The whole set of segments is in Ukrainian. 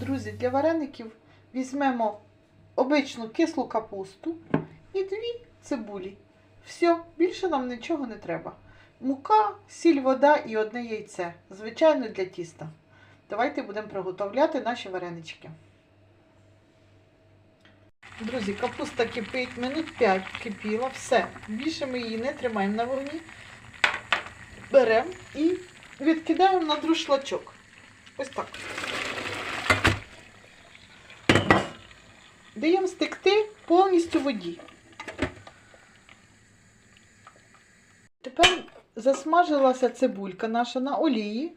Друзі, для вареників візьмемо обичну кислу капусту і дві цибулі. Все, більше нам нічого не треба. Мука, сіль, вода і одне яйце. Звичайно, для тіста. Давайте будемо приготовляти наші варенички. Друзі, капуста кипить, минут 5 кипіла, все. Більше ми її не тримаємо на вогні. Беремо і відкидаємо на друшлачок. Ось так. Даємо стекти повністю воді. Тепер засмажилася цибулька наша на олії.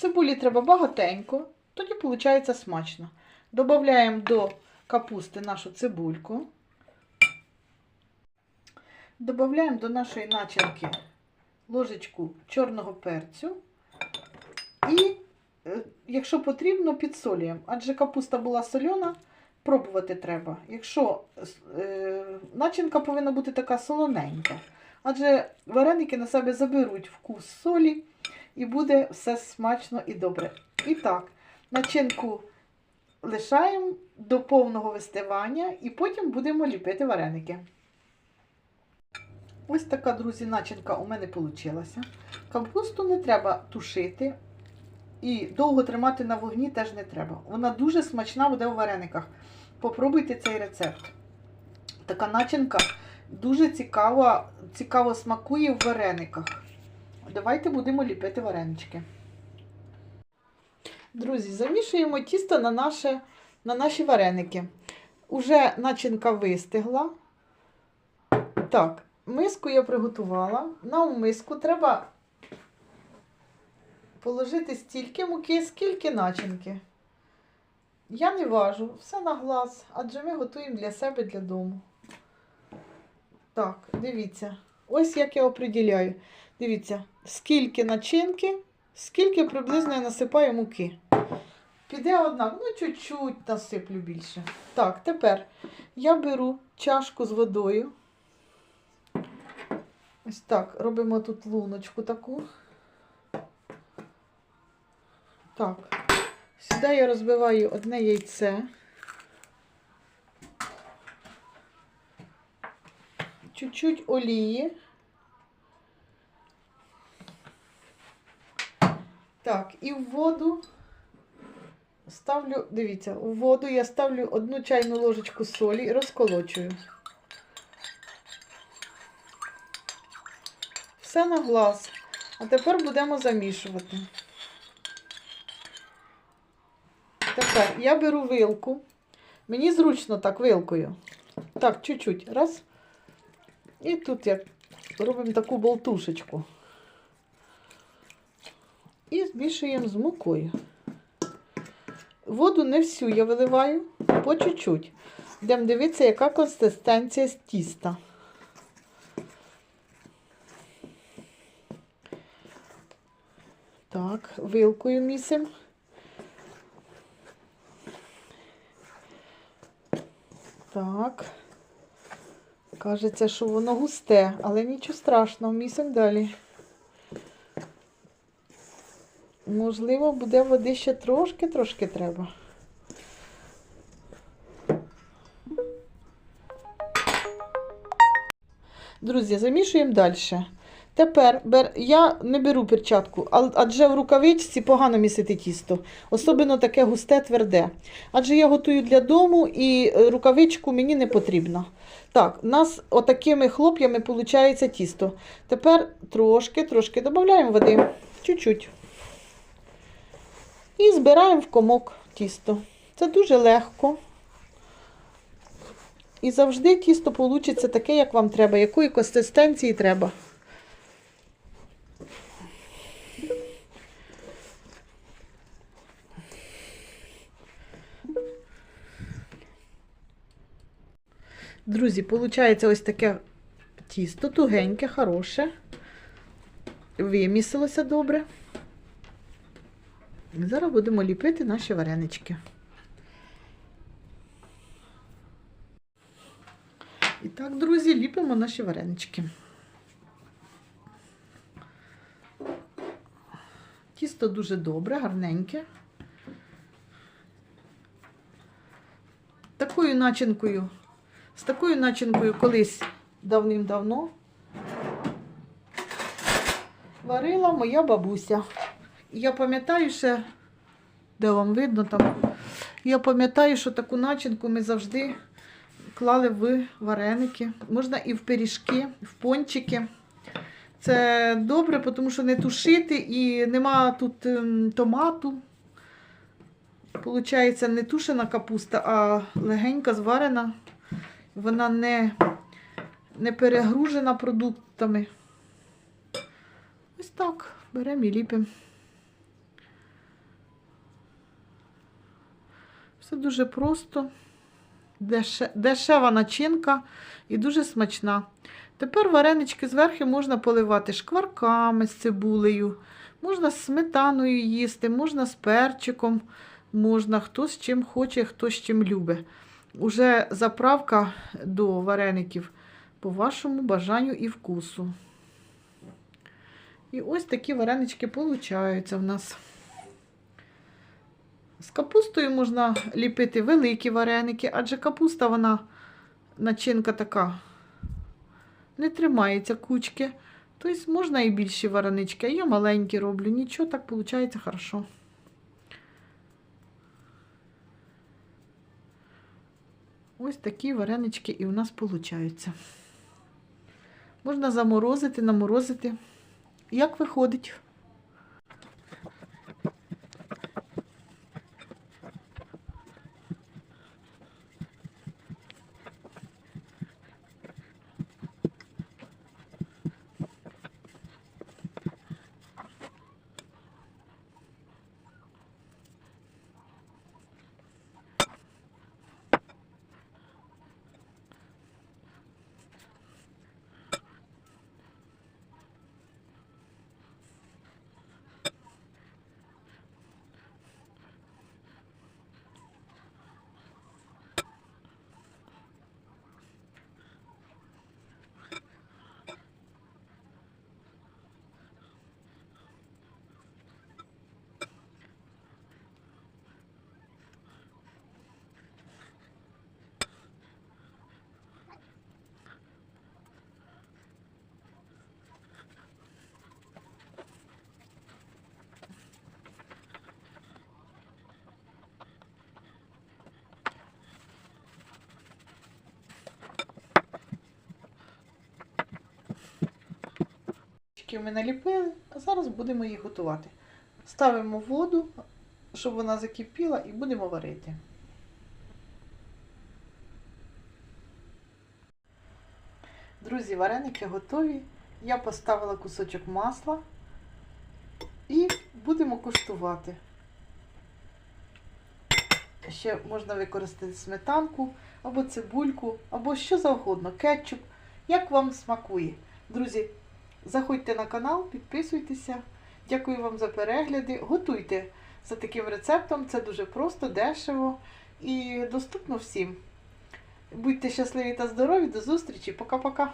Цибулі треба багатенько, тоді виходить смачно. Додаємо до капусти нашу цибульку. Додаємо до нашої начинки ложечку чорного перцю. І, е, якщо потрібно, підсолюємо. Адже капуста була сольона, пробувати треба. Якщо е, начинка повинна бути така солоненька. Адже вареники на себе заберуть вкус солі і буде все смачно і добре. І так, начинку лишаємо до повного вистивання і потім будемо ліпити вареники. Ось така, друзі, начинка у мене вийшла. Капусту не треба тушити і довго тримати на вогні теж не треба. Вона дуже смачна буде у варениках. Попробуйте цей рецепт. Така начинка дуже цікава, цікаво смакує в варениках. Давайте будемо ліпити варенички. Друзі, замішуємо тісто на, наше, на наші вареники. Уже начинка вистигла. Так, миску я приготувала. На миску треба положити стільки муки, скільки начинки. Я не важу, все на глаз, адже ми готуємо для себе для дому. Так, дивіться. Ось як я оприділяю. Дивіться, скільки начинки, скільки приблизно я насипаю муки. Піде однак, ну чуть-чуть насиплю більше. Так, тепер я беру чашку з водою. Ось так, робимо тут луночку таку. Так, сюди я розбиваю одне яйце. Чуть-чуть олії. Так, і в воду ставлю, дивіться, у воду я ставлю одну чайну ложечку солі і розколочую. Все на глаз. А тепер будемо замішувати. Тепер я беру вилку. Мені зручно так вилкою. Так, чуть-чуть. Раз. І тут як робимо таку болтушечку. Змішуємо з мукою. Воду не всю я виливаю, по чуть-чуть. Йдемо дивитися, яка консистенція з тіста. Так, вилкою місимо. Так. Кажеться, що воно густе, але нічого страшного, місимо далі. Можливо, буде води ще трошки-трошки треба. Друзі, замішуємо далі. Тепер бер... я не беру перчатку, адже в рукавичці погано місити тісто, особливо таке густе, тверде. Адже я готую для дому і рукавичку мені не потрібно. Так, у нас отакими хлоп'ями виходить тісто. Тепер трошки-трошки додаємо води, чуть-чуть. І збираємо в комок тісто. Це дуже легко. І завжди тісто вийде таке, як вам треба, якої консистенції треба. Друзі, виходить ось таке тісто, тугеньке, хороше. Вимісилося добре. Зараз будемо ліпити наші варенички. І так, друзі, ліпимо наші варенички. Тісто дуже добре, гарненьке. Такою начинкою, з такою начинкою колись давним-давно варила моя бабуся. Я пам'ятаю ще, де вам видно там. Я пам'ятаю, що таку начинку ми завжди клали в вареники. Можна і в пиріжки, в пончики. Це добре, тому що не тушити і нема тут ем, томату. Получається, не тушена капуста, а легенька зварена. Вона не, не перегружена продуктами. Ось так. Беремо і ліпимо. Все дуже просто. Дешева начинка і дуже смачна. Тепер варенички зверху можна поливати шкварками з цибулею, можна з сметаною їсти, можна з перчиком, можна хто з чим хоче, хто з чим любить. Уже заправка до вареників по вашому бажанню і вкусу. І ось такі варенички получаються в нас. З капустою можна ліпити великі вареники, адже капуста, вона начинка така, не тримається кучки. Тобто можна і більші варенички, а я маленькі роблю. Нічого так виходить хорошо. Ось такі варенички і у нас получаються. Можна заморозити, наморозити. Як виходить? Трішки Ми наліпили, а зараз будемо їх готувати. Ставимо воду, щоб вона закипіла, і будемо варити. Друзі, вареники готові. Я поставила кусочок масла і будемо куштувати. Ще можна використати сметанку, або цибульку, або що завгодно, кетчуп, як вам смакує. Друзі, Заходьте на канал, підписуйтеся. Дякую вам за перегляди. Готуйте за таким рецептом. Це дуже просто, дешево і доступно всім. Будьте щасливі та здорові. До зустрічі. Пока-пока.